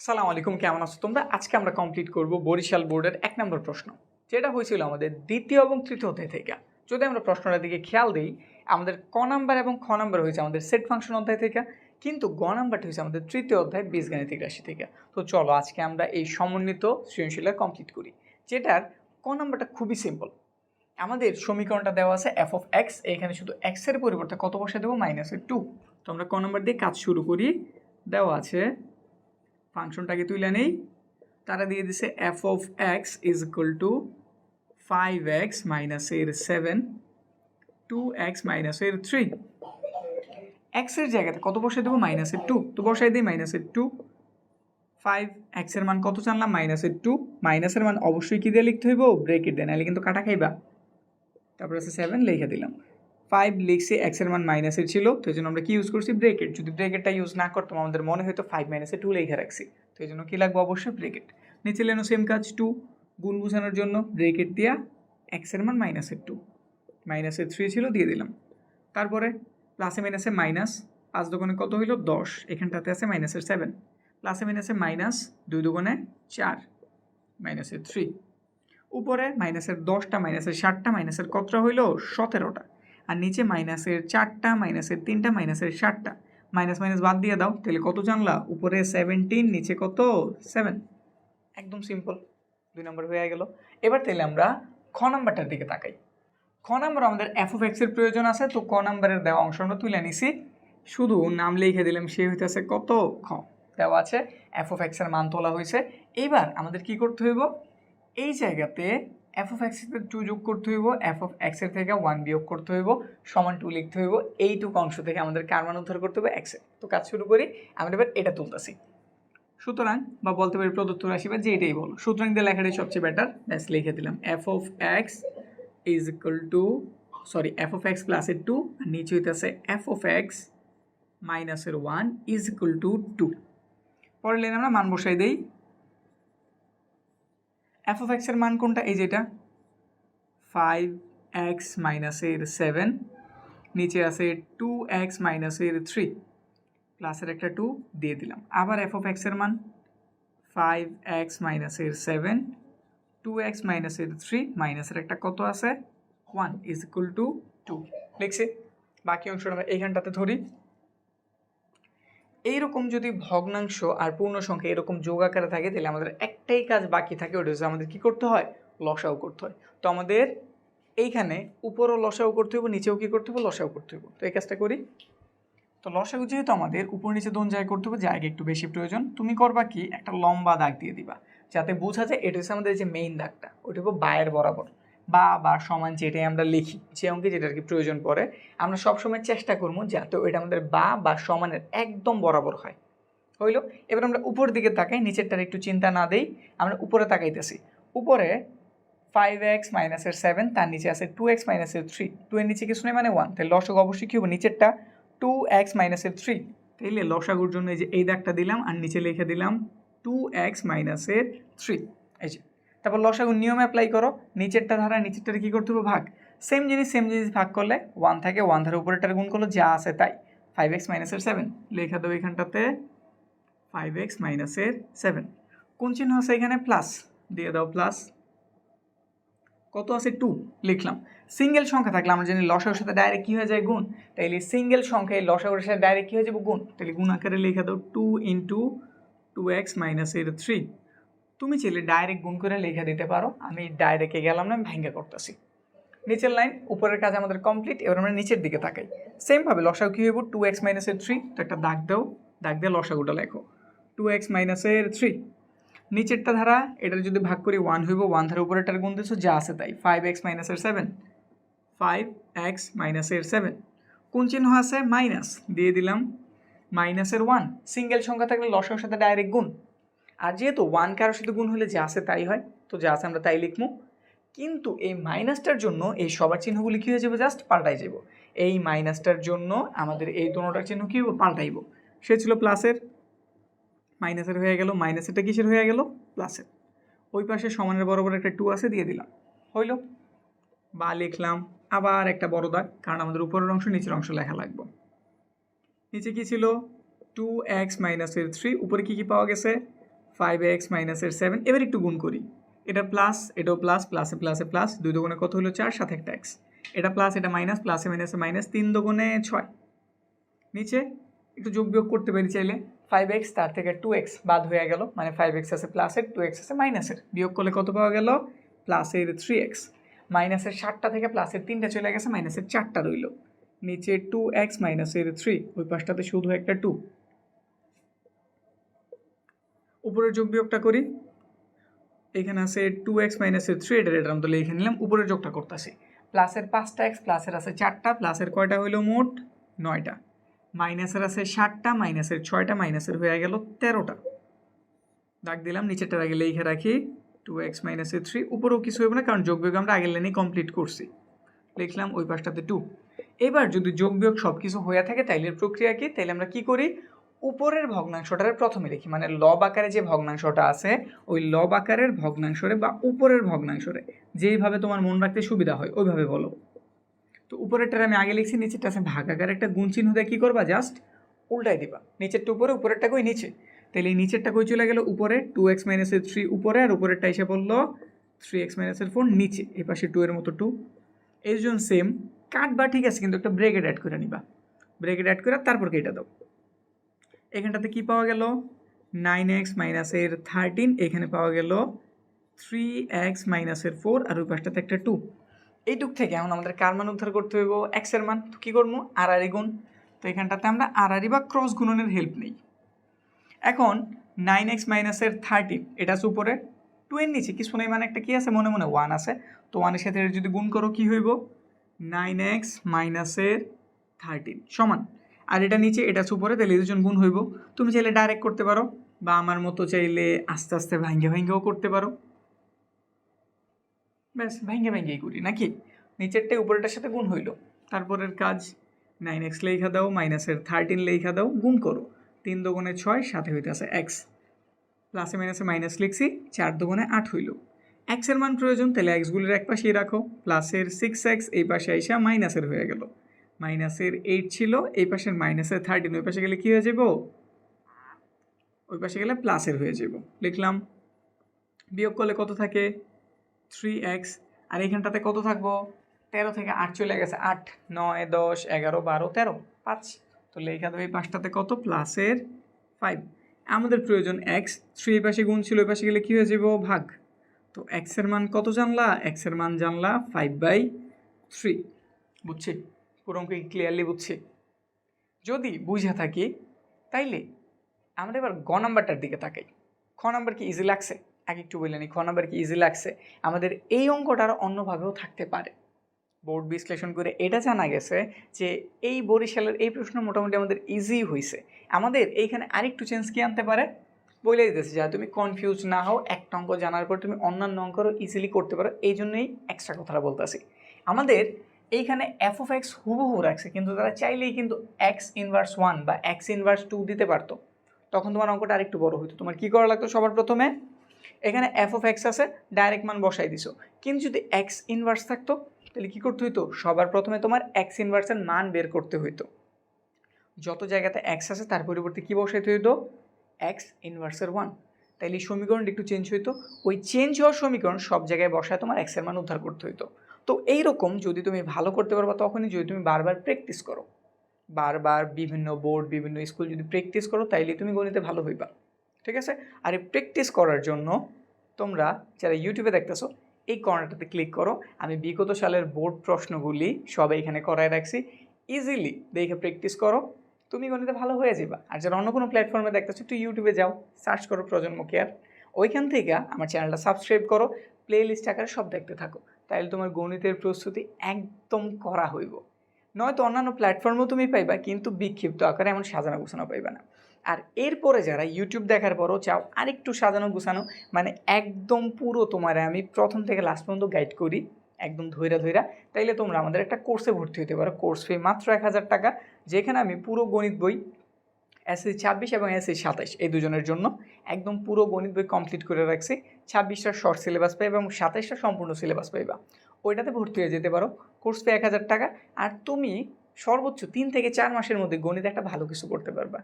আসসালামু আলাইকুম, কেমন আছো তোমরা? আজকে আমরা কমপ্লিট করব বরিশাল বোর্ডের এক নম্বর প্রশ্ন, যেটা হয়েছিল আমাদের দ্বিতীয় এবং তৃতীয় অধ্যায় থেকে। যদি আমরা প্রশ্নটার দিকে খেয়াল দিই, আমাদের ক নাম্বার এবং খ নাম্বার হয়েছে আমাদের সেট ফাংশন অধ্যায় থেকে, কিন্তু গ নাম্বারটা হয়েছে আমাদের তৃতীয় অধ্যায় বীজগাণিতিক রাশি থেকে। তো চলো, আজকে আমরা এই সমন্বিত সৃজনশীলতা কমপ্লিট করি, যেটার ক নাম্বারটা খুবই সিম্পল আমাদের সমীকরণটা দেওয়া আছে এফ অফ এক্স এখানে শুধু এক্সের পরিবর্তে কত বসে দেবো? মাইনাসের টু তো আমরা ক নাম্বার দিয়ে কাজ শুরু করি, দেওয়া আছে ফাংশনটাকে তুলে নেই। তারা দিয়ে দিছে f of x is equal to five x মাইনাসের সেভেন টু এক্স মাইনাসের থ্রি এক্সের জায়গাতে কত বসে দেবো? মাইনাসের টু তো বসাই দিই মাইনাসের টু ফাইভ এক্সের মান কত জানলাম? মাইনাসের টু মাইনাসের মান অবশ্যই কী দিয়ে লিখতে হইব? ব্রেকেট দেয়। নাহলে কিন্তু কাটা খাইবা। তারপর আছে সেভেন লিখে দিলাম। ফাইভ লিখছি এক্সের মান মাইনাসের ছিল, তো এই জন্য আমরা কি ইউজ করছি? ব্রেকেট যদি ব্রেকেটটা ইউজ না করতাম, আমাদের মনে হয়তো ফাইভ মাইনাসে টু লিখে রাখছি। তো এই জন্য কী লাগবে? অবশ্যই ব্রেকেট নিচে লেনো সেম কাজ টু গুণ বোঝানোর জন্য ব্রেকেট দিয়া এক্সের মান মাইনাসের টু মাইনাসের থ্রি ছিল, দিয়ে দিলাম। তারপরে প্লাসে মাইনাসে মাইনাস পাঁচ দোকানে কত হইল? দশ। এখানটাতে আছে মাইনাসের সেভেন প্লাসে মাইনাসে মাইনাস দুই দোকানে চার। মাইনাসের থ্রি উপরে মাইনাসের দশটা মাইনাসের ষাটটা মাইনাসের কতটা হইল? সতেরোটা। আর নিচে মাইনাসের চারটা, মাইনাসের তিনটা, মাইনাসের ষাটটা মাইনাস মাইনাস বাদ দিয়ে দাও, তাহলে কত জানলা? উপরে সেভেন্টিন নিচে কত? সেভেন একদম সিম্পল দুই নম্বর হয়ে গেল। এবার তাহলে আমরা খ নাম্বারটার দিকে তাকাই। খ নাম্বার আমাদের এফ অফ এক্সের প্রয়োজন আছে, তো ক নাম্বারের দেওয়া অংশ আমরা তুলে নিছি। শুধু নাম লিখে দিলাম, সে হইতেছে কত? খ। দেওয়া আছে এফ অফ এক্সের মান তোলা হয়েছে এইবার আমাদের কি করতে হইব? এই জায়গাতে এফ অফ এক্সের টু যোগ করতে হইব এফ অফ এক্সের থেকে ওয়ান বিয়োগ করতে হইব, সমান টু লিখতে হইব এইটুকু অংশ থেকে আমাদের কার মান উদ্ধার করতে হবে এক্সের তো কাজ শুরু করি, আমরা এবার এটা তুলতেছি। সুতরাং, বা বলতে পারি প্রদত্ত রাশি, বা যে এটাই বলো। সুতরাং দিয়ে লেখাটাই সবচেয়ে বেটার ব্যাস, লিখে দিলাম। F of x is equal to sorry f of x প্লাসের টু আর নিচে হইতেছে এফ অফ এক্স মাইনাসের one is equal to two পরে লেন আমরা মান বসাই দেই। এফ অফ এক্সের মান কোনটা? এই যেটা ফাইভ এক্স মাইনাসের সেভেন নিচে আছে টু এক্স মাইনাসের থ্রি প্লাসের একটা টু দিয়ে দিলাম। আবার এফ অফ এক্সের মান। ফাইভ এক্স মাইনাসের সেভেন টু এক্স মাইনাসের থ্রি মাইনাসের একটা কত আছে? One is equal to two লিখছি বাকি অংশটা আমরা এইখানটাতে ধরি। এইরকম যদি ভগ্নাংশ আর পূর্ণ সংখ্যা এরকম যোগ আকারে থাকে, তাহলে আমাদের একটাই কাজ বাকি থাকে, ওটা হচ্ছে আমাদের কী করতে হয়? লসাও করতে হয়। তো আমাদের এইখানে উপরও লসাও করতে হবে নিচেও কী করতে হবে লসাও করতে হবে তো এই কাজটা করি। তো লসাগু যেহেতু আমাদের, উপর নিচে দোন জায়গায় করতে হবে জায়গা একটু বেশি প্রয়োজন। তুমি করবা কি? একটা লম্বা দাগ দিয়ে দিবা, যাতে বোঝা যায় এটা হচ্ছে আমাদের যে মেইন দাগটা, ওটা বায়ের বরাবর। বা বা, সমান যেটাই আমরা লিখি যে অঙ্কে যেটা আর কি প্রয়োজন পড়ে, আমরা সবসময় চেষ্টা করব যাতে ওইটা আমাদের বা বা, সমানের একদম বরাবর হয়। হইল? এবার আমরা উপর দিকে তাকাই, নিচেরটার একটু চিন্তা না দেই, আমরা উপরে তাকাইতেছি। উপরে ফাইভ এক্স মাইনাসের সেভেন তার নিচে আছে টু এক্স মাইনাসের থ্রি টু এর নিচে কিছু নেই মানে ওয়ান তাহলে লসক অবশ্যই কী হবে? নিচেরটা টু এক্স মাইনাসের থ্রি তাইলে লসাগুর জন্য এই যে এই দাগটা দিলাম, আর নিচে লিখে দিলাম টু এক্স মাইনাসের থ্রি এই যে তারপর লসাগুর নিয়ম অ্যাপ্লাই করো, নিচেরটা ধারা নিচেরটার কী করতে হবে? ভাগ। সেম জিনিস সেম জিনিস ভাগ করলে ওয়ান থাকে ওয়ান ধারা উপরেরটার গুণ করল যা আছে তাই। ফাইভ এক্স মাইনাসের সেভেন লেখা দেবো এখানটাতে ফাইভ এক্স মাইনাসের সেভেন কোন চিহ্ন আছে এখানে? প্লাস দিয়ে দাও প্লাস কত আছে? টু লিখলাম। সিঙ্গেল সংখ্যা থাকলে আমরা জানি লসাগুর সাথে ডাইরেক্ট কী হয়ে যায়? গুণ। তাইলে সিঙ্গেল সংখ্যায় লসাগুর সাথে ডাইরেক্ট কী হয়ে যাবে? গুণ। তাহলে গুণ আকারে লিখে দাও টু ইন্টু টু এক্স মাইনাসের থ্রি তুমি চাইলে ডাইরেক্ট গুণ করে লিখে দিতে পারো। আমি ডাইরেক্টে গেলাম না ভেঙ্গে করতেছি। নিচের লাইন উপরের কাজ আমাদের কমপ্লিট এবার আমরা নিচের দিকে তাকাই। সেমভাবে লসাগু কী হইব? টু এক্স মাইনাসের থ্রি তো একটা দাগ দাও। দাগ দিয়ে লসাগুটা লেখো। টু এক্স মাইনাসের থ্রি নিচেরটা ধারা, এটার যদি ভাগ করি ওয়ান হইব ওয়ান ধারা উপরেরটার গুণ দিচ্ছ যা আছে তাই। ফাইভ এক্স মাইনাসের সেভেন ফাইভ এক্স মাইনাসের সেভেন কোন চিহ্ন আছে? মাইনাস দিয়ে দিলাম। মাইনাসের ওয়ান সিঙ্গেল সংখ্যা থাকলে লসার সাথে ডাইরেক্ট গুণ। আর যেহেতু ওয়ান কারোর সাথে গুণ হলে যা আছে তাই হয়, তো যা আছে আমরা তাই লিখব। কিন্তু এই মাইনাসটার জন্য এই সবার চিহ্নগুলি কী হয়ে যাবে? জাস্ট পাল্টাই যাব এই মাইনাসটার জন্য আমাদের এই দোনোটার চিহ্ন কী হবে পাল্টাইব। সে ছিল প্লাসের মাইনাসের হয়ে গেল। মাইনাসেরটা কিসের হয়ে গেল? প্লাসের ওই পাশে সমানের বরাবর একটা টু আছে, দিয়ে দিলাম। হইল। বা লিখলাম আবার একটা বড় দাগ, কারণ আমাদের উপরের অংশ নিচের অংশ লেখা লাগবে। নিচে কি ছিল? টু এক্স মাইনাসের থ্রি উপরে কী কী পাওয়া গেছে? ফাইভ এক্স মাইনাসের সেভেন এবার একটু গুণ করি। এটা প্লাস এটাও প্লাস প্লাসে প্লাসে প্লাস দুই দোকানে কত হলো? চার, সাথে একটা এক্স এটা প্লাস এটা মাইনাস প্লাসে মাইনাসে মাইনাস তিন দোকানে ছয়। নিচে একটু যোগ বিয়োগ করতে পারি চাইলে। ফাইভ এক্স তার থেকে টু এক্স বাদ হয়ে গেল মানে ফাইভ এক্স আছে প্লাসের টু এক্স আছে মাইনাসের বিয়োগ করলে কত পাওয়া গেল? প্লাসের থ্রি এক্স মাইনাসের ষাটটা থেকে প্লাসের তিনটা চলে গেছে মাইনাসের চারটা রইল। নিচে টু এক্স মাইনাসের থ্রি ওই পাশটাতে শুধু একটা টু উপরের যোগ বিয়োগটা করি। এখানে আছে টু এক্স মাইনাসের থ্রি এটার এটার মতো লিখে নিলাম, উপরের যোগটা করতেছি। প্লাসের পাঁচটা এক্স প্লাসের আছে চারটা, প্লাসের কয়টা হইল মোট? নয়টা। মাইনাসের আছে ষাটটা মাইনাসের ছয়টা, মাইনাসের হয়ে গেল তেরোটা। দাগ দিলাম, নিচেরটার আগে লিখে রাখি টু এক্স মাইনাসের থ্রি উপরেও কিছু হবে না, কারণ যোগ বিয়োগ আমরা আগের লাইনে কমপ্লিট করছি। লিখলাম ওই পাশটাতে টু এবার যদি যোগ বিয়োগ সব কিছু হয়ে থাকে তাইলে প্রক্রিয়া কি? তাইলে আমরা কি করি? উপরের ভগ্নাংশটার প্রথমে লিখি মানে লব আকারে যে ভগ্নাংশটা আছে, ওই লব আকারের ভগ্নাংশরে বা উপরের ভগ্নাংশরে যেইভাবে তোমার মন রাখতে সুবিধা হয়, ওইভাবে বলো। তো উপরেরটার আমি আগে লিখছি, নিচেরটা আছে ভাগ আকারে একটা গুণ চিহ্ন দিয়ে কী করবা? জাস্ট উল্টাই দিবা। নিচেরটা উপরে, উপরেরটা কই? নিচে। তাহলে এই নিচেরটা কই চলে গেল? উপরে টু এক্স মাইনাসের থ্রি উপরে, আর উপরেরটা এসে পড়ল থ্রি এক্স মাইনাসের ফোর নিচে। এই পাশে টু এর মতো টু এই জন্য সেম কাটবা, ঠিক আছে, কিন্তু একটা ব্রেকেট অ্যাড করে নিবা। ব্রেকেট অ্যাড করে তারপর কেটে দাও। এখানটাতে কি পাওয়া গেল? নাইন এক্স মাইনাসের থার্টিন এখানে পাওয়া গেল থ্রি এক্স মাইনাসের ফোর আর ওই পাশটাতে একটা টু এইটুক থেকে এখন আমাদের কার মান উদ্ধার করতে হইব? এক্সের মান। তো কী করব? আড়াআড়ি গুণ। তো এখানটাতে আমরা আড়াআড়ি বা ক্রস গুণনের হেল্প নেই। এখন নাইন এক্স মাইনাসের থার্টিন এটা আছে উপরে। টু এর নিচে কিছু নেই মানে একটা কী আছে? মনে মনে ওয়ান আছে। তো ওয়ানের সাথে যদি গুণ করো, কি হইব? নাইন এক্স মাইনাসের থার্টিন সমান। আর এটা নিচে, এটা উপরে, তাহলে দুজন গুণ হইব। তুমি চাইলে ডাইরেক্ট করতে পারো, বা আমার মতো চাইলে আস্তে আস্তে ভাঙ্গে ভাঙ্গেও করতে পারো। ব্যাস ভেঙে ভেঙেই করি, নাকি? নিচেরটাই উপরেরটার সাথে গুণ হইল। তারপরের কাজ নাইন এক্স লেখা দাও মাইনাসের থার্টিন লেখা দাও, গুণ করো। তিন দোগুণে ছয়, সাথে হইতেছে এক্স প্লাসে মাইনাসে মাইনাস লিখছি, চার দোগুণে আট হইল। এক্সের মান প্রয়োজন, তাহলে এক্সগুলির এক পাশেই রাখো। প্লাসের সিক্স এক্স এই পাশে আইসা মাইনাসের হয়ে গেল। মাইনাসের এইট ছিল, এই পাশের মাইনাসের থার্টিন ওই পাশে গেলে কী হয়ে যাব? ওই পাশে গেলে প্লাসের হয়ে যাব। লিখলাম, বিয়োগ করলে কত থাকে? থ্রি এক্স আর এইখানটাতে কত থাকব? তেরো থেকে আট চলে গেছে, আট, নয়, দশ, এগারো, বারো, তেরো, পাঁচ। তো লেখা দেবে এই পাঁচটাতে কত? প্লাসের ফাইভ আমাদের প্রয়োজন এক্স থ্রি এই পাশে গুণ ছিল, ওই পাশে গেলে কী হয়ে যাব? ভাগ। তো এক্সের মান কত জানলা? এক্সের মান জানলা ফাইভ বাই থ্রি বুঝছি? পুরো অঙ্ক ক্লিয়ারলি বুঝছি। যদি বুঝে থাকি, তাইলে আমরা এবার গ নাম্বারটার দিকে তাকাই। খ নাম্বার কি ইজি লাগছে? এক একটু বললেন খ নাম্বার কি ইজি লাগছে? আমাদের এই অঙ্কটা আরও অন্যভাবেও থাকতে পারে। বোর্ড বিশ্লেষণ করে এটা জানা গেছে যে এই বরিশালের এই প্রশ্ন মোটামুটি আমাদের ইজি হয়েছে আমাদের এইখানে আরেকটু চেঞ্জ কি আনতে পারে? বলে দিতেছে যা তুমি কনফিউজ না হও, একটা অঙ্ক জানার পর তুমি অন্যান্য অঙ্করও ইজিলি করতে পারো। এই জন্যই এক্সট্রা কথাটা বলতেছি। আমাদের এইখানে এফ অফ এক্স হুবহু রাখছে, কিন্তু তারা চাইলেই কিন্তু এক্স ইনভার্স ওয়ান বা এক্স ইনভার্স টু দিতে পারতো। তখন তোমার অঙ্কটা আরেকটু বড় হতো তোমার কী করা লাগতো সবার প্রথমে? এখানে এফ অফ এক্স আছে ডাইরেক্ট মান বসাই দিছো। কিন্তু যদি এক্স ইনভার্স থাকতো, তাহলে কী করতে হইতো? সবার প্রথমে তোমার এক্স ইনভার্সের মান বের করতে হইতো। যত জায়গাতে এক্স আছে, তার পরিবর্তে কী বসাইতে হইতো? এক্স ইনভার্সের ওয়ান তাইলে এই সমীকরণটা একটু চেঞ্জ হইতো। ওই চেঞ্জ হওয়ার সমীকরণ সব জায়গায় বসায় তোমার এক্সের মান উদ্ধার করতে হইতো। তো এইরকম যদি তুমি ভালো করতে পারবা, তখনই যদি তুমি বারবার প্র্যাকটিস করো। বারবার বিভিন্ন বোর্ড বিভিন্ন স্কুল যদি প্র্যাকটিস করো, তাইলে তুমি গণিতে ভালো হইবা। ঠিক আছে? আর এই প্র্যাকটিস করার জন্য তোমরা যারা ইউটিউবে দেখতেছো, এই কর্নারটাতে ক্লিক করো। আমি বিগত সালের বোর্ড প্রশ্নগুলি সব এখানে করায় রাখছি। ইজিলি দেখে প্র্যাকটিস করো। তুমি গণিতে ভালো হয়ে যাবা আর যারা অন্য কোনো প্ল্যাটফর্মে দেখতেছো, একটু ইউটিউবে যাও সার্চ করো প্রজন্ম কেয়ার ওইখান থেকে আমার চ্যানেলটা সাবস্ক্রাইব করো প্লে লিস্ট আকারে সব দেখতে থাকো। তাহলে তোমার গণিতের প্রস্তুতি একদম করা হইব। নয়তো অন্যান্য প্ল্যাটফর্মও তুমি পাইবা, কিন্তু বিক্ষিপ্ত আকারে এমন সাজানো গোছানো পাইবা না। আর এরপরে যারা ইউটিউব দেখার পরও চাও, আরেকটু সাজানো গোছানো মানে একদম পুরো তোমার আমি প্রথম থেকে লাস্ট পর্যন্ত গাইড করি, একদম ধৈরা ধৈরা, তাইলে তোমরা আমাদের একটা কোর্সে ভর্তি হতে পারো। কোর্স ফি মাত্র এক হাজার টাকা, যেখানে আমি পুরো গণিত বই এসএসসি ছাব্বিশ এবং এসএসসি সাতাইশ, এই দুজনের জন্য। একদম পুরো গণিত বই কমপ্লিট করে রাখছি। ছাব্বিশটা শর্ট সিলেবাস পাইবা এবং সাতাইশটা সম্পূর্ণ সিলেবাস পাইবা। ওইটাতে ভর্তি হয়ে যেতে পারো। কোর্স ফি এক হাজার টাকা। আর তুমি সর্বোচ্চ তিন থেকে চার মাসের মধ্যে গণিত একটা ভালো কিছু করতে পারবা।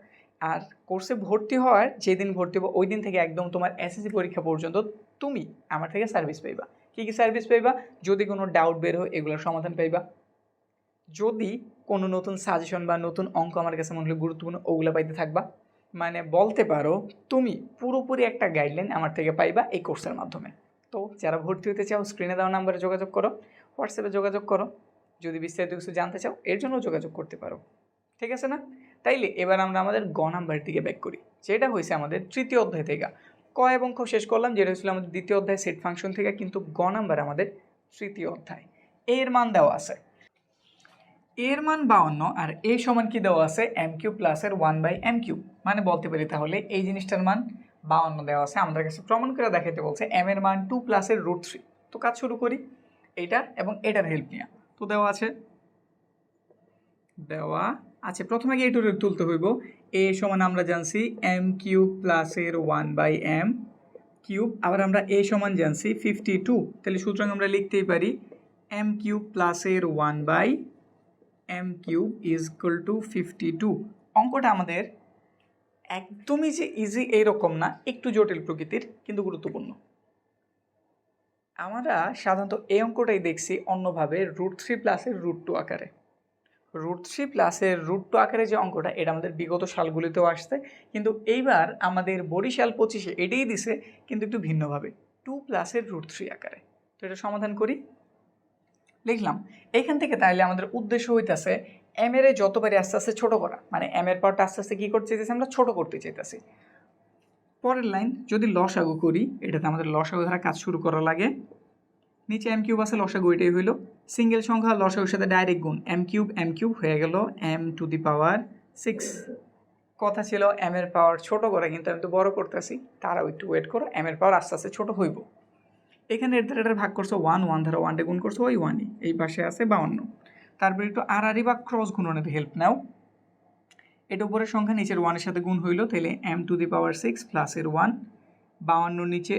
আর কোর্সে ভর্তি হওয়ার যেদিন ভর্তি হব, ওই দিন থেকে একদম তোমার এসএসসি পরীক্ষা পর্যন্ত তুমি আমার থেকে সার্ভিস পাইবা। কী কী সার্ভিস পাইবা? যদি কোনো ডাউট বের হয়, এগুলোর সমাধান পাইবা। যদি কোনো নতুন সাজেশন বা নতুন অঙ্ক আমার কাছে মনে হলে গুরুত্বপূর্ণ, ওগুলো পাইতে থাকবা। মানে বলতে পারো, তুমি পুরোপুরি একটা গাইডলাইন আমার থেকে পাইবা এই কোর্সের মাধ্যমে। তো যারা ভর্তি হতে চাও স্ক্রিনে দেওয়া নাম্বারে যোগাযোগ করো হোয়াটসঅ্যাপে যোগাযোগ করো। যদি বিস্তারিত কিছু জানতে চাও, এর জন্য যোগাযোগ করতে পারো। ঠিক আছে না? তাইলে এবার আমরা আমাদের গ নাম্বারের দিকে ব্যাক করি, যেটা হয়েছে আমাদের তৃতীয় অধ্যায় থেকে। ক এবং খ শেষ করলাম, যেটা হয়েছিল আমাদের দ্বিতীয় অধ্যায় সেট ফাংশন থেকে, কিন্তু গ নাম্বার আমাদের তৃতীয় অধ্যায়। এর মান দেওয়া আছে। এর মান বাউন্ন, আর এ সমান কি দেওয়া আছে? এম কিউ প্লাসের ওয়ান বাই এম কিউ মানে বলতে পারি তাহলে এই জিনিসটার মান বাউন্ন দেওয়া আছে। আমাদের কাছে প্রমাণ করে দেখাতে বলছে এম এর মান টু প্লাসের রুট থ্রি তো কাজ শুরু করি এইটা এবং এটার হেল্প নিয়ে। তো দেওয়া আছে। দেওয়া আছে। প্রথমে গিয়ে এটুকু তুলতে হইব। এ সমান আমরা জানছি এম কিউব প্লাসের ওয়ান বাই এম কিউব। আবার আমরা এ সমান জানছি ফিফটি টু তাহলে সুতরাং আমরা লিখতেই পারি এম কিউব প্লাসের one by m cube is equal to fifty two অঙ্কটা আমাদের একদমই যে ইজি এইরকম না, একটু জটিল প্রকৃতির, কিন্তু গুরুত্বপূর্ণ। আমরা সাধারণত এই অঙ্কটাই দেখছি অন্যভাবে রুট থ্রি প্লাসের রুট টু আকারে। রুট থ্রি প্লাসের রুট টু আকারে যে অঙ্কটা, এটা আমাদের বিগত সালগুলিতেও আসছে, কিন্তু এইবার আমাদের বরিশাল পঁচিশে এটাই দিছে, কিন্তু একটু ভিন্নভাবে। টু প্লাসের রুট থ্রি আকারে। তো এটা সমাধান করি। লিখলাম। এইখান থেকে তাহলে আমাদের উদ্দেশ্য হইতেছে এম এর যতবারই আস্তে আস্তে ছোটো করা। মানে এম এর পাওয়ারটা আস্তে আস্তে কী করতে চাইতেছি আমরা? ছোটো করতে চাইতেছি। পরের লাইন, যদি লসাগু করি, এটাতে আমাদের লসাগু ধারা কাজ শুরু করা লাগে। নিচে এম কিউব আছে, লসাগু এটাই হইল। সিঙ্গেল সংখ্যা লসাগুর সাথে ডাইরেক্ট গুণ এম কিউব এম কিউব হয়ে গেল m to the power six কথা ছিল এম এর পাওয়ার ছোট করা, কিন্তু আমি তো বড় করতেছি। তারাও একটু ওয়েট করো এম এর পাওয়ার আস্তে আস্তে ছোট হইব। এখানে এর দ্বারা ভাগ করছ ওয়ান ওয়ান ধারা ওয়ানটে গুণ করছ ওই ওয়ানই এই পাশে আছে বাউন্ন তারপরে একটু আর আড়াআড়ি বা ক্রস গুণনের হেল্প নাও। এটা উপরের সংখ্যা নিচের ওয়ানের সাথে গুণ হইল তাহলে m to the power six প্লাসের ওয়ান বাউন্ন নিচে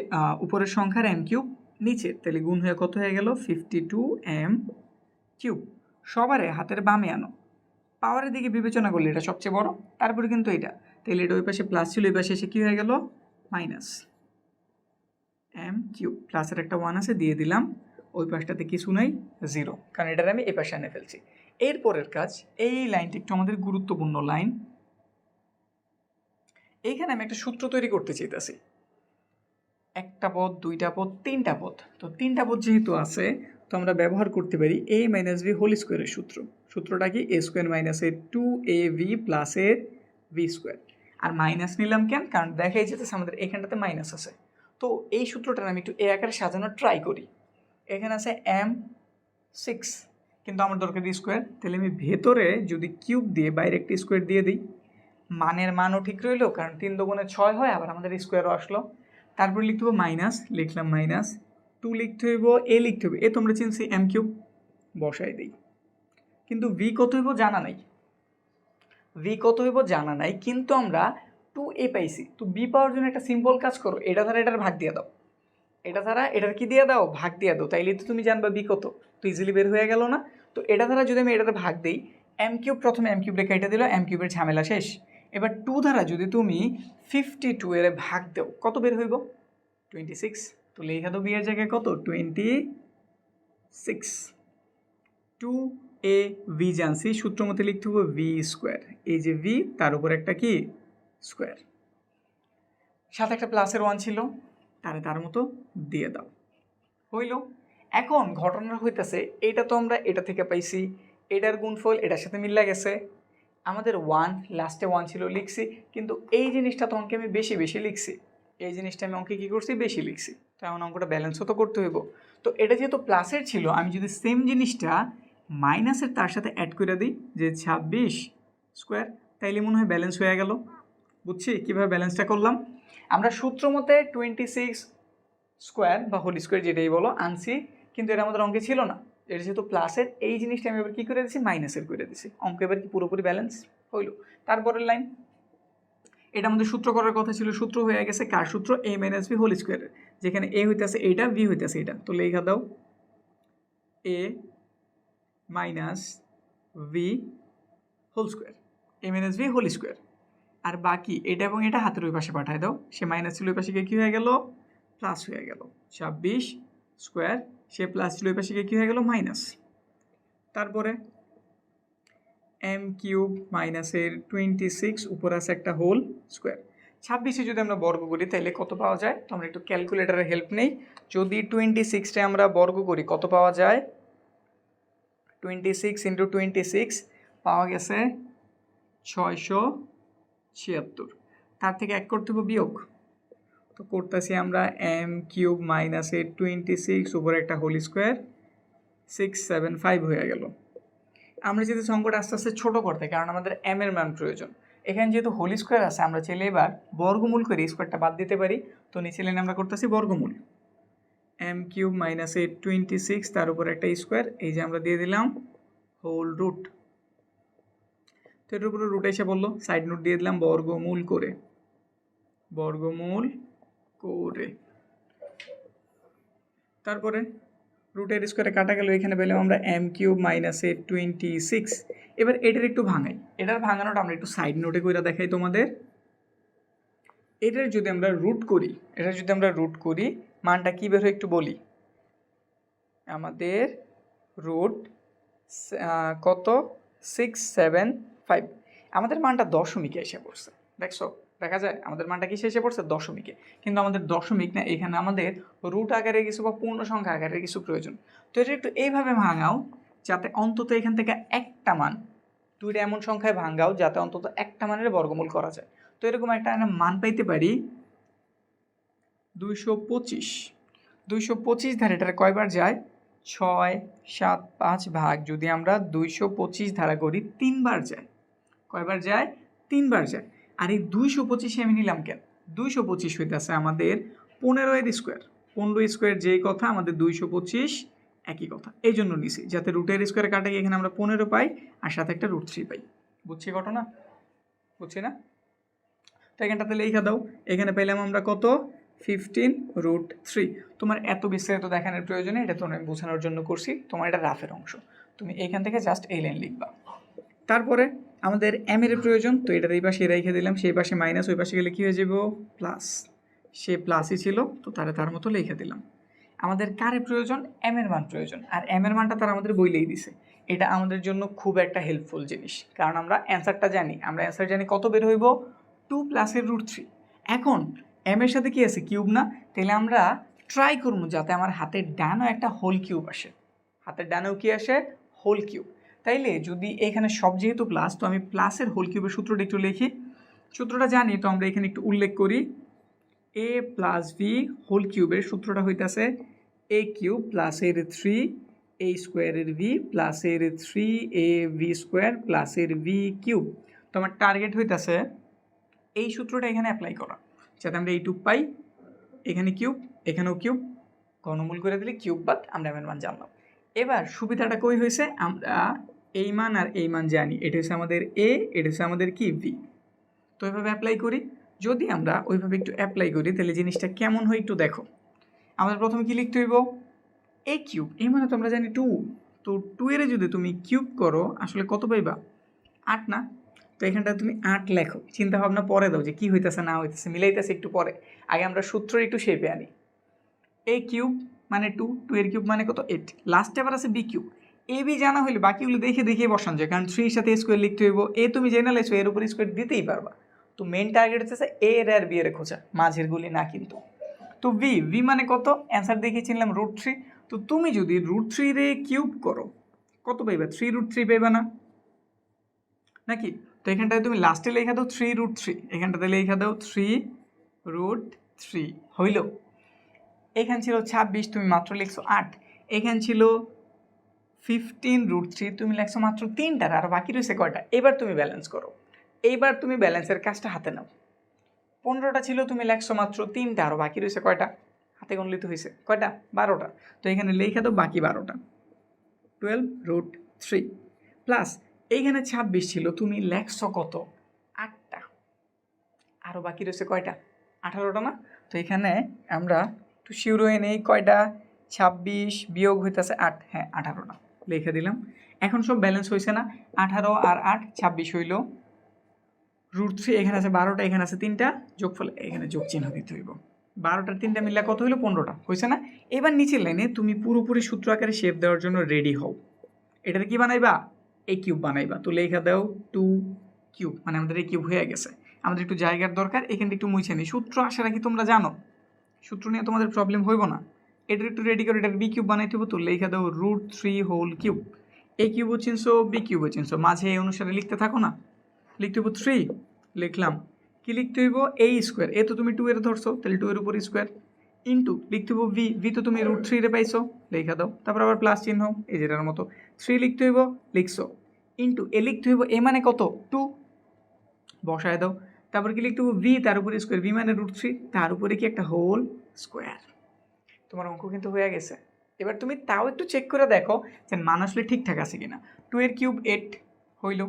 উপরের সংখ্যার এম কিউব নিচে। তাহলে গুণ হয়ে কত হয়ে গেল? ফিফটি টু এম কিউব সবারে হাতের বামে আনো। পাওয়ারের দিকে বিবেচনা করলে এটা সবচেয়ে বড়। তারপরে কিন্তু এটা। তাহলে এটা ওই পাশে প্লাস ছিল, ওই পাশে এসে কী হয়ে গেল? মাইনাস এম কিউব প্লাসের একটা ওয়ান আছে, দিয়ে দিলাম। ওই পাশটাতে কিছু নাই জিরো কারণ এটার আমি এই পাশে এনে ফেলছি। এরপরের কাজ, এই লাইনটি একটু আমাদের গুরুত্বপূর্ণ লাইন। এইখানে আমি একটা সূত্র তৈরি করতে চাইতেছি। একটা পদ, দুইটা পদ, তিনটা পদ। তো তিনটা পদ যেহেতু আছে, তো আমরা ব্যবহার করতে পারি এ মাইনাস ভি হোল স্কোয়ারের সূত্র। সূত্রটা কি? এ স্কোয়ার মাইনাসের টু এ ভি প্লাসের ভি স্কোয়ার আর মাইনাস নিলাম কেন? কারণ দেখাই যেতেছে আমাদের এখানটাতে মাইনাস আছে। তো এই সূত্রটা আমি একটু এ আকারে সাজানোর ট্রাই করি। এখানে আছে এম সিক্স কিন্তু আমার দরকার স্কোয়ার তাহলে আমি ভেতরে যদি কিউব দিয়ে বাইরে একটা স্কোয়ার দিয়ে দিই, মানের মানও ঠিক রইল, কারণ তিন দুগুণে ছয় হয়, আবার আমাদের স্কোয়ারও আসলো। তারপর লিখতে হবে মাইনাস লিখলাম মাইনাস টু লিখতে হইব এ লিখতে হবে এ তোমরা চিনছি এম কিউব বসাই দিই। কিন্তু ভি কত হইব জানা নাই। ভি কত হইব জানা নাই, কিন্তু আমরা টু এ পাইছি। তো বি পাওয়ার জন্য একটা সিম্পল কাজ করো, এটা দ্বারা এটার ভাগ দিয়ে দাও। এটা দ্বারা এটার কি দিয়ে দাও? ভাগ দিয়ে দাও। তাইলে তো তুমি জানবা বি কত। তো ইজিলি বের হয়ে গেল না। তো এটা দ্বারা যদি আমি এটাতে ভাগ দিই এম কিউব প্রথমে এম কিউব রেখে এটা দিল এম কিউবের ঝামেলা শেষ। এবার টু দ্বারা যদি তুমি ফিফটি টু এর ভাগ দাও, কত বের হইব? টোয়েন্টি সিক্স তো লেখা তো বিয়ের জায়গায় কত? Twenty six two a b জানছি, সূত্র মতে লিখতে হবে ভি স্কোয়ার এই যে ভি তার উপর একটা কি? স্কোয়ার সাথে একটা প্লাসের ওয়ান ছিল, তাহলে তার মতো দিয়ে দাও। হইল, এখন ঘটনা হইতেছে এটা তো আমরা এটা থেকে পাইছি, এটার গুণফল এটার সাথে মিল্লা গেছে। আমাদের ওয়ান লাস্টে ওয়ান ছিল, লিখছি, কিন্তু এই জিনিসটা তো অঙ্কে আমি বেশি বেশি লিখছি। এই জিনিসটা আমি অঙ্কে কী করছি? বেশি লিখছি। তো এমন অঙ্কটা ব্যালেন্সও তো করতে হইব। তো এটা যেহেতু প্লাসের ছিল, আমি যদি সেম জিনিসটা মাইনাসের তার সাথে অ্যাড করে দিই, যে ছাব্বিশ স্কোয়ার তাইলে মনে হয় ব্যালেন্স হয়ে গেল। বুঝছি? কীভাবে ব্যালেন্সটা করলাম? আমরা সূত্র মতে টোয়েন্টি সিক্স স্কোয়ার বা হোল স্কোয়ার যেটাই বলো, আনছি, কিন্তু এটা আমাদের অঙ্কে ছিল না। এটা যেহেতু প্লাসের এই জিনিসটা আমি এবার কী করে দিছি? মাইনাসের করে দিছি। অঙ্ক এবার কি পুরোপুরি ব্যালেন্স হইল? তারপরের লাইন এটা আমাদের সূত্র করার কথা ছিল, সূত্র হয়ে গেছে কার সূত্র? এ মাইনাস বি হোল স্কোয়ারের যেখানে এ হইতেছে এইটা বি হইতেছে এটা তো লেখা দাও a minus b whole square a minus b whole square আর বাকি, এটা এবং এটা হাতের ওই পাশে পাঠায় দাও। সে মাইনাস ছিল ওই পাশে গিয়ে কী হয়ে গেল? প্লাস হয়ে গেল। ছাব্বিশ স্কোয়ার সে প্লাস ছিল ওই পাশে গিয়ে কী হয়ে গেল? মাইনাস তারপরে এম কিউব মাইনাসের টোয়েন্টি সিক্স উপর আছে একটা হোল স্কোয়ার ছাব্বিশে যদি আমরা বর্গ করি, তাহলে কত পাওয়া যায়? তো আমরা একটু ক্যালকুলেটারের হেল্প নেই। যদি টোয়েন্টি সিক্সটা আমরা বর্গ করি, কত পাওয়া যায়? Twenty six into twenty six পাওয়া গেছে ছয়শো ছিয়াত্তর। তার থেকে এক করতে হবে বিয়োগ। তো করতেছি আমরা এম কিউব মাইনাসে টোয়েন্টি সিক্স উপরে একটা whole square six seven five হয়ে গেল। আমরা যেহেতু সংখ্যাটা আস্তে আস্তে ছোটো করতে, কারণ আমাদের এম এর মান প্রয়োজন। এখানে যেহেতু হোল স্কোয়ার আছে, আমরা চাইলে এবার বর্গমূল করে স্কোয়ারটা বাদ দিতে পারি। তো নিচে লাইনে আমরা করতেছি বর্গমূল। M cube minus eight twenty six তার উপর একটা স্কোয়ার এই যে আমরা দিয়ে দিলাম হোল রুট তো এটার উপরে রুট এসে বলল সাইড নোট দিয়ে দিলাম বর্গমূল করে। বর্গমূল করে। তারপরে রুটের স্কোয়ারে কাটা গেল, এখানে পেলাম আমরা M cube minus eight twenty six এবার এটার একটু ভাঙাই। এটার ভাঙানোটা আমরা একটু সাইড নোটে করে দেখাই তোমাদের। এটার যদি আমরা রুট করি এটা যদি আমরা রুট করি, মানটা কী বের হয় একটু বলি? আমাদের রুট কত? সিক্স সেভেন ফাইভ আমাদের মানটা দশমিকে এসে পড়ছে। দেখছ? দেখা যায় আমাদের মানটা কিসে এসে পড়ছে? দশমিকে। কিন্তু আমাদের দশমিক না, এখানে আমাদের রুট আকারে কিছু বা পূর্ণ সংখ্যা আকারে কিছু প্রয়োজন। তো এটা একটু এইভাবে ভাঙাও, যাতে অন্তত এখান থেকে একটা মান, দুইটা এমন সংখ্যায় ভাঙাও, যাতে অন্তত একটা মানের বর্গমূল করা যায়। তো এরকম একটা মান পাইতে পারি। দুইশো পঁচিশ। দুইশো পঁচিশ ধারে এটা কয়বার যায়? ছয়, সাত, পাঁচ ভাগ। যদি আমরা দুইশো পঁচিশ ধারা করি, তিনবার যায়। কয়বার যায়? তিনবার যায়। আর এই দুইশো পঁচিশে আমি নিলাম কেন? দুইশো পঁচিশ হইতেছে আমাদের পনেরো এর স্কোয়ার পনেরো স্কোয়ার যেই কথা, আমাদের দুইশো পঁচিশ একই কথা। এই জন্য নিছি, যাতে রুটের স্কোয়ারে কাটে এখানে আমরা পনেরো পাই আর সাথে একটা রুট থ্রি পাই। বুঝছি ঘটনা? বুঝছি না? তো এখানটাতে লেখা দাও। এখানে পেলাম আমরা কত? ফিফটিন রুট থ্রি তোমার এত বিস্তারিত দেখানোর প্রয়োজনে এটা তো আমি বোঝানোর জন্য করছি। তোমার এটা রাফের অংশ। তুমি এখান থেকে জাস্ট এই লাইন লিখবা। তারপরে আমাদের এম এর প্রয়োজন, তো এটার এই পাশে রেখে দিলাম, সেই পাশে মাইনাস ওই পাশে গেলে কী হয়ে যাব? প্লাস সে প্লাসই ছিল, তো তারা তার মতো লিখে দিলাম। আমাদের কারে প্রয়োজন? এম এর মান প্রয়োজন। আর এম এর মানটা তারা আমাদের বইলেই দিছে। এটা আমাদের জন্য খুব একটা হেল্পফুল জিনিস। কারণ আমরা অ্যান্সারটা জানি। আমরা অ্যান্সার জানি কত বের হইব? টু প্লাসের রুট থ্রি এখন এম এর সাথে কি আছে? কিউব না? তাহলে আমরা ট্রাই করব যাতে আমার হাতের ডানও একটা হোল কিউব আসে। হাতের ডানেও কি আসে? হোল কিউব তাইলে যদি এখানে সব যেহেতু প্লাস তো আমি প্লাসের হোল কিউবের সূত্রটা একটু লিখি। সূত্রটা জানি, তো আমরা এখানে একটু উল্লেখ করি। এ প্লাস ভি হোল কিউবের সূত্রটা হইতাছে এ কিউব প্লাসের থ্রি এ স্কোয়ারের ভি প্লাসের থ্রি এ ভি স্কোয়ার প্লাসের ভি কিউব তো আমার টার্গেট হইতাছে এই সূত্রটা এখানে অ্যাপ্লাই করা। যাতে আমরা এইটুক পাই, এখানে কিউব এখানেও কিউব ঘনমূল করে দিলে কিউব বাদ, আমরা এমন মান জানলাম। এবার সুবিধাটা কই হয়েছে আমরা এই মান আর এই মান জানি। এটা হচ্ছে আমাদের এ, এটা হচ্ছে আমাদের কি? ভি। তো এভাবে অ্যাপ্লাই করি। যদি আমরা ওইভাবে একটু অ্যাপ্লাই করি, তাহলে জিনিসটা কেমন হয় একটু দেখো। আমাদের প্রথমে কি লিখতে হইব? এ কিউব এই মানে তো আমরা জানি টু তো টু এর যদি তুমি কিউব করো, আসলে কত পাইবা? আট না? তো এখানটা তুমি আট লেখো। চিন্তা ভাবনা পরে দাও যে কী হইতেছে, না হইতেছে, মিলাইতেছে একটু পরে। আগে আমরা সূত্র একটু শেপে আনি। এ কিউব মানে টু টু এর কিউব মানে কত? এইট লাস্টে আবার আছে বি কিউব এ বি জানা হইলে বাকিগুলো দেখে দেখে বসান যায়, কারণ থ্রির সাথে স্কোয়ার লিখতে হইব। এ তুমি জেনে লাইছো, এর উপর স্কোয়ার দিতেই পারবা। তো মেন টার্গেট হচ্ছে এ এর আর বি এর খোঁজা, মাঝের গুলি না কিন্তু। তো ভি ভি মানে কত? অ্যান্সার দেখে চিনলাম রুট থ্রি তো তুমি যদি রুট থ্রি রে কিউব করো, কত পাইবা? থ্রি রুট থ্রি পাইবা না? নাকি? তো এখানটায় তুমি লাস্টে লেখা দাও থ্রি রুট থ্রি এখানটাতে লেখা দাও থ্রি রুট থ্রি হইল। এখান ছিল ছাব্বিশ, তুমি মাত্র লিখছো আট। এখান ছিল ফিফটিন রুট থ্রি তুমি লেখছো মাত্র তিনটার, আর বাকি রয়েছে কয়টা? এবার তুমি ব্যালেন্স করো। এইবার তুমি ব্যালেন্সের কাজটা হাতে নাও। পনেরোটা ছিল, তুমি লেখছো মাত্র তিনটা, আর বাকি রয়েছে কয়টা? হাতে গণলিত হয়েছে। কয়টা? বারোটা। তো এখানে লেখা তো বাকি বারোটা। টুয়েলভ রুট থ্রি প্লাস এইখানে ছাব্বিশ ছিল, তুমি লেখছো কত? আটটা। আরও বাকি রয়েছে কয়টা? আঠারোটা না? তো এখানে আমরা একটু শিউর হয়ে নেই, কয়টা? ছাব্বিশ বিয়োগ হইতেছে আট। হ্যাঁ আঠারোটা। লিখে দিলাম। এখন সব ব্যালেন্স হয়েছে না? আঠারো আর আট, ছাব্বিশ হইল। রুট থ্রি এখানে আছে বারোটা, এখানে আছে তিনটা। যোগফল, এখানে যোগ চিহ্ন দিতে হইব। বারোটার তিনটা মিললে কত হইল? পনেরোটা। হয়েছে না? এবার নিচের লাইনে তুমি পুরোপুরি সূত্র আকারে শেপ দেওয়ার জন্য রেডি হও। এটাতে কি বানাইবা? এই কিউব বানাইবা। তো লেখা দাও টু কিউব মানে আমাদের এই কিউব হয়ে গেছে। আমাদের একটু জায়গার দরকার, এখানে একটু মুছে নিই। সূত্র আশা রাখি তোমরা জানো, সূত্র নিয়ে তোমাদের প্রবলেম হইব না। এটার একটু রেডি করে এটার বি কিউব বানাইতে হবে তো লেখা দাও root three whole cube A কিউবও চিনছো বি কিউবও চিনছো, মাঝে এই অনুসারে লিখতে থাকো না। লিখতে হইব থ্রি লিখলাম। কি লিখতে হইব? এই স্কোয়ার এ তো তুমি টু এর ধরছো, তাহলে টু এর উপর স্কোয়ার ইন্টু লিখতে হইব ভি ভি তো তুমি রুট থ্রি রে পাইছো, লেখা দাও। তারপর আবার প্লাস চিহ্ন, এই যেটার মতো। থ্রি লিখতে হইব, লিখছো। ইন্টু এ লিখতে হইব এ মানে কত? টু বসায় দাও। তারপর কি লিখতে হইব? ভি তার উপরে স্কোয়ার ভি মানে রুট থ্রি তার উপরে কি একটা হোল স্কোয়ার তোমার অঙ্ক কিন্তু হয়ে গেছে। এবার তুমি তাও একটু চেক করে দেখো যে মান আসলে ঠিকঠাক আছে কিনা। টু এর কিউব এইট হইল।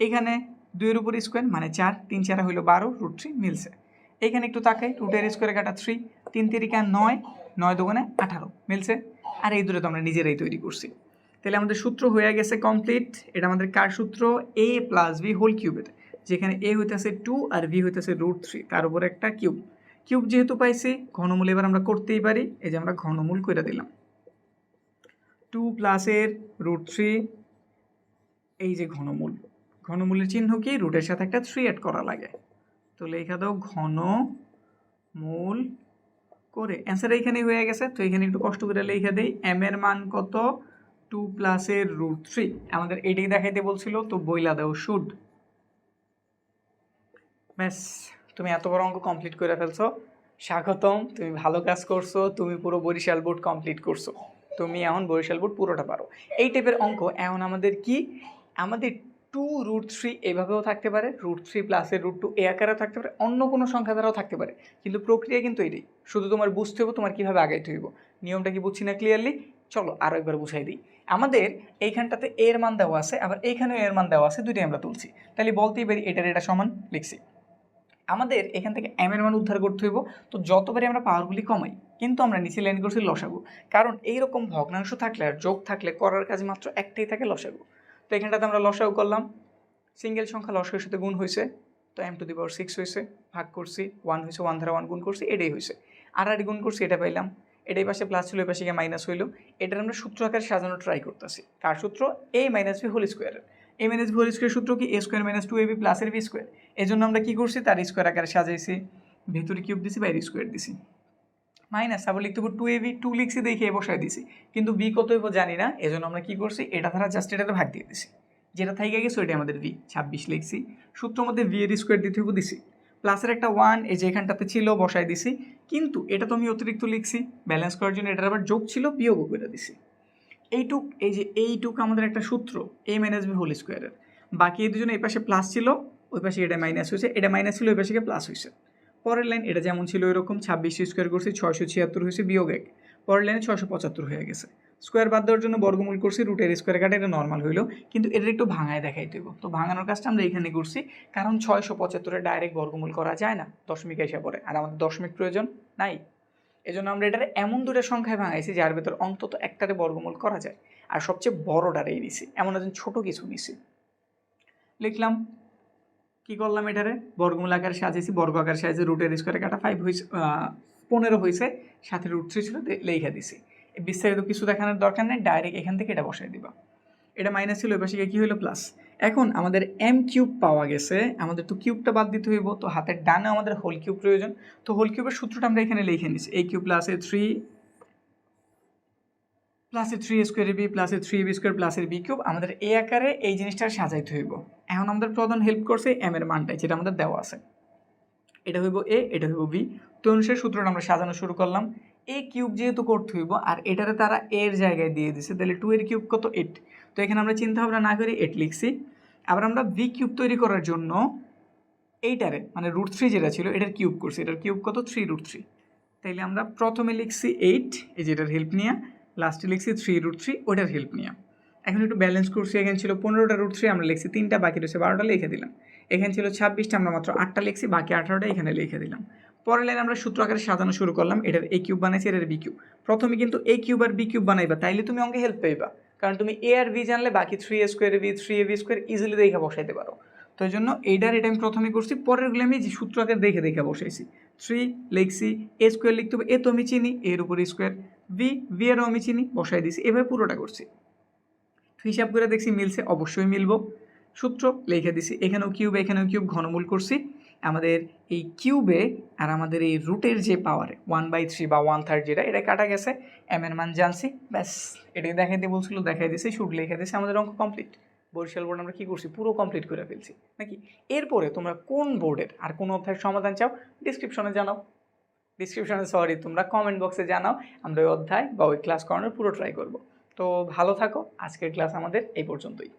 এখানে দুইয়ের উপর স্কোয়ার মানে চার, তিন চার হইল বারো রুট থ্রি মিলছে। এখানে একটু তাকাই রুটের স্কোয়ারে কাটা থ্রি তিন তিরিকা নয় নয় দোকানে আঠারো মিলছে। আর এই দুটো তো আমরা নিজেরাই তৈরি করছি। তাহলে আমাদের সূত্র হয়ে গেছে কমপ্লিট এটা আমাদের কার সূত্র? এ প্লাস ভি হোল কিউবের যেখানে এ হইতেছে টু আর ভি হইতেছে রুট থ্রি তার উপর একটা কিউব কিউব যেহেতু পাইছি, ঘনমূল এবার আমরা করতেই পারি। এই যে আমরা ঘনমূল করে দিলাম। টু প্লাসের রুট থ্রি এই যে ঘনমূল। ঘনমূলের চিহ্ন কি? রুটের সাথে একটা থ্রি অ্যাড করা লাগে। তো লেখা দাও ঘন মূল করে। অ্যান্সার এইখানে হয়ে গেছে, তো এখানে একটু কষ্ট করে লেখা দেই। এম এর মান কত? টু প্লাসের রুট থ্রি আমাদের এটাই দেখাইতে বলছিল, তো বইলা দাও শুড ব্যাস। তুমি এত বড় অঙ্ক কমপ্লিট করে ফেলছো। স্বাগতম, তুমি ভালো কাজ করছ, তুমি পুরো বরিশাল বোর্ড কমপ্লিট করছ। তুমি এখন বরিশাল বোর্ড পুরোটা পারো। এই টাইপের অঙ্ক, এখন আমাদের কি? আমাদের টু রুট থ্রি এভাবেও থাকতে পারে রুট থ্রি প্লাসের রুট টু এ আকারেও থাকতে পারে, অন্য কোনো সংখ্যা দ্বারাও থাকতে পারে। কিন্তু প্রক্রিয়া কিন্তু এটাই, শুধু তোমার বুঝতে হবে তোমার কীভাবে আগাইতে হইব। নিয়মটা কি বুঝছি না ক্লিয়ারলি চলো আরও একবার বুঝাই দিই। আমাদের এইখানটাতে এর মান দেওয়া আছে, আবার এইখানেও এর মান দেওয়া আছে, দুইটাই আমরা তুলছি। তাহলে বলতেই পারি এটার এটা সমান, লিখছি। আমাদের এখান থেকে এম এর মান উদ্ধার করতে হইব। তো যতবারই আমরা পাওয়ারগুলি কমাই, কিন্তু আমরা নিচে লাইন করছি লসাগু। কারণ এইরকম ভগ্নাংশ থাকলে আর যোগ থাকলে করার কাজ মাত্র একটাই থাকে লসাগু। তো এখানটাতে আমরা লসাগু করলাম। সিঙ্গেল সংখ্যা লসাগুর সাথে গুণ হয়েছে তো M to the power six হয়েছে ভাগ করছি ওয়ান হয়েছে ওয়ান ধারা ওয়ান গুণ করছি, এটাই হয়েছে আর আর গুণ করছি, এটা পাইলাম। এটাই পাশে প্লাস ছিল এই পাশে গিয়ে মাইনাস হইল। এটার আমরা সূত্র আকারে সাজানো ট্রাই করতেছি। কার সূত্র? এ মাইনাস বি হোল স্কোয়ারের A minus B whole square সূত্র কি? A square minus two A B প্লাসের বি স্কোয়ার এই জন্য আমরা কী করছি? তার স্কোয়ার আকারে সাজাইছি। ভেতরে কিউব দিছি বাইরে স্কোয়ার দিছি। মাইনাস তারপর লিখতে হবে টু এ বি টু লিখছি, দেখে এ বসায় দিছি। কিন্তু বি কত হইব জানি না। এজন্য আমরা কী করছি? এটা ধারা জাস্ট এটাতে ভাগ দিয়ে দিছি। যেটা থেকে গেছে, ওইটা আমাদের ভি ছাব্বিশ লিখছি। সূত্র মধ্যে ভি এর স্কোয়ার দিতে হইব দিছি। প্লাসের একটা ওয়ান এই যে এখানটাতে ছিল বসায় দিছি। কিন্তু এটা তো আমি অতিরিক্ত লিখছি। ব্যালেন্স করার জন্য এটার আবার যোগ ছিল, বিয়োগও করে দিছি। এইটুক, এই যে এইটুক আমাদের একটা সূত্র এ মাইনাস বি হোল স্কোয়ারের বাকি এই দুজনে এই পাশে প্লাস ছিল, ওই পাশে এটা মাইনাস হয়েছে, এটা মাইনাস ছিল, ওই পাশে প্লাস হয়েছে। পরের লাইন এটা যেমন ছিল এরকম, ছাব্বিশ স্কোয়ার করছি, ছয়শো ছিয়াত্তর হয়েছে বিয়োগ এক। পরের লাইনে ছয়শো পঁচাত্তর হয়ে গেছে। স্কোয়ার বাদ দেওয়ার জন্য বর্গমূল করছি রুটের স্কোয়ার কাটা, এটা নর্মাল হইল। কিন্তু এটা একটু ভাঙায় দেখাই দেবো তো ভাঙানোর কাজটা আমরা এখানে করছি, কারণ ছয়শো পঁচাত্তরে ডাইরেক্ট বর্গমূল করা যায় না, দশমিক এসে পড়ে। আর আমাদের দশমিক প্রয়োজন নাই। এজন্য আমরা এটার এমন দুটো সংখ্যায় ভাঙাইছি যার ভেতর অন্তত একটারে বর্গমূল করা যায়। আর সবচেয়ে বড়টারেই নিছি। এমন একজন ছোট কিছু নিছি। লিখলাম, কি করলাম এটারে? বর্গমূল আকারে সাজিয়েছি, বর্গ আকারে সাজিয়েছি রুটের স্কোয়ারে কাটা ফাইভ হয়েছে পনেরো হয়েছে সাথে রুট থ্রি ছিল লেখা দিছি। বিস্তারিত কিছু দেখানোর দরকার নেই ডাইরেক্ট এখান থেকে এটা বসাই দিবা। এটা মাইনাস ছিল, এবার কী হলো প্লাস এখন আমাদের এম কিউব পাওয়া গেছে, আমাদের তো কিউবটা বাদ দিতে হইব, তো হাতের ডানে আমাদের হোল কিউব প্রয়োজন। তো হোল কিউবের সূত্রটা আমরা এখানে লিখে নিচ্ছি এই কিউব প্লাস এ থ্রি প্লাসের থ্রি স্কোয়ার বি প্লাসের থ্রি বি স্কোয়ার প্লাসের বি কিউব আমাদের এ আকারে এই জিনিসটা সাজাইতে হইব। এখন আমাদের প্রধান হেল্প করছে এম এর মানটাই, যেটা আমাদের দেওয়া আছে। এটা হইব এ এটা হইব বি তো অনুসারে সূত্রটা আমরা সাজানো শুরু করলাম। এ কিউব যেহেতু করতে হইব, আর এটারে তারা এর জায়গায় দিয়ে দিছে, তাহলে টু এর কিউব কত? এইট তো এখানে আমরা চিন্তা ভাবনা না করে এইট লিখছি। আবার আমরা বি কিউব তৈরি করার জন্য এইটারে মানে রুট থ্রি যেটা ছিল, এটার কিউব করছি। এটার কিউব কত? থ্রি রুট থ্রি তাইলে আমরা প্রথমে লিখছি এইট এই যেটার হেল্প নিয়ে। লাস্টে লিখছি থ্রি রুট থ্রি ওটার হেল্প নিয়ে। এখন একটু ব্যালেন্স করছি, এখানে ছিল পনেরোটা রুট থ্রি আমরা লিখছি তিনটা, বাকি রয়েছে বারোটা, লিখে দিলাম। এখানে ছিল ছাব্বিশটা, আমরা মাত্র আটটা লিখছি, বাকি আঠারোটা এখানে লিখে দিলাম। পরের লাইনে আমরা সূত্র আকারে সাজানো শুরু করলাম, এটার এ কিউব বানাইছি, এটার বি কিউব প্রথমে কিন্তু এ কিউব আর বি কিউব বানাইবা, তাইলে তুমি অঙ্কে হেল্প পাইবা। কারণ তুমি এ আর বি জানলে বাকি three A square B three A B square easily দেখে বসাইতে পারো। তো এই জন্য এইটার এটা আমি প্রথমে করছি পরেরগুলো আমি যে সূত্র দেখে দেখে বসাইছি। থ্রি লিখছি এ স্কোয়ার লিখতে হবে এ তো আমি চিনি এর উপরে স্কোয়ার ভি ভি এরও আমি চিনি, বসাই দিছি এভাবে পুরোটা করছি। হিসাব করে দেখছি মিলছে, অবশ্যই মিলবো। সূত্র লিখে দিছি, এখানেও কিউবে এখানেও কিউব ঘনমূল করছি। আমাদের এই কিউবে আর আমাদের এই রুটের যে পাওয়ার ওয়ান বাই থ্রি বা ওয়ান থার্ড যেটা, এটা কাটা গেছে। এম এর মান জানছি, ব্যাস। এটাকে দেখাইতে বলছিল, দেখাই দিয়েছে শুট লেখা দিয়েছে আমাদের অঙ্ক কমপ্লিট বরিশাল বোর্ড আমরা কী করছি? পুরো কমপ্লিট করে ফেলছি, নাকি? এরপরে তোমরা কোন বোর্ডের আর কোন অধ্যায়ের সমাধান চাও ডিসক্রিপশনে জানাও। ডিসক্রিপশনে সরি তোমরা কমেন্ট বক্সে জানাও, আমরা ওই অধ্যায় বা ওই ক্লাস করানোর পুরো ট্রাই করব। তো ভালো থাকো, আজকের ক্লাস আমাদের এই পর্যন্তই।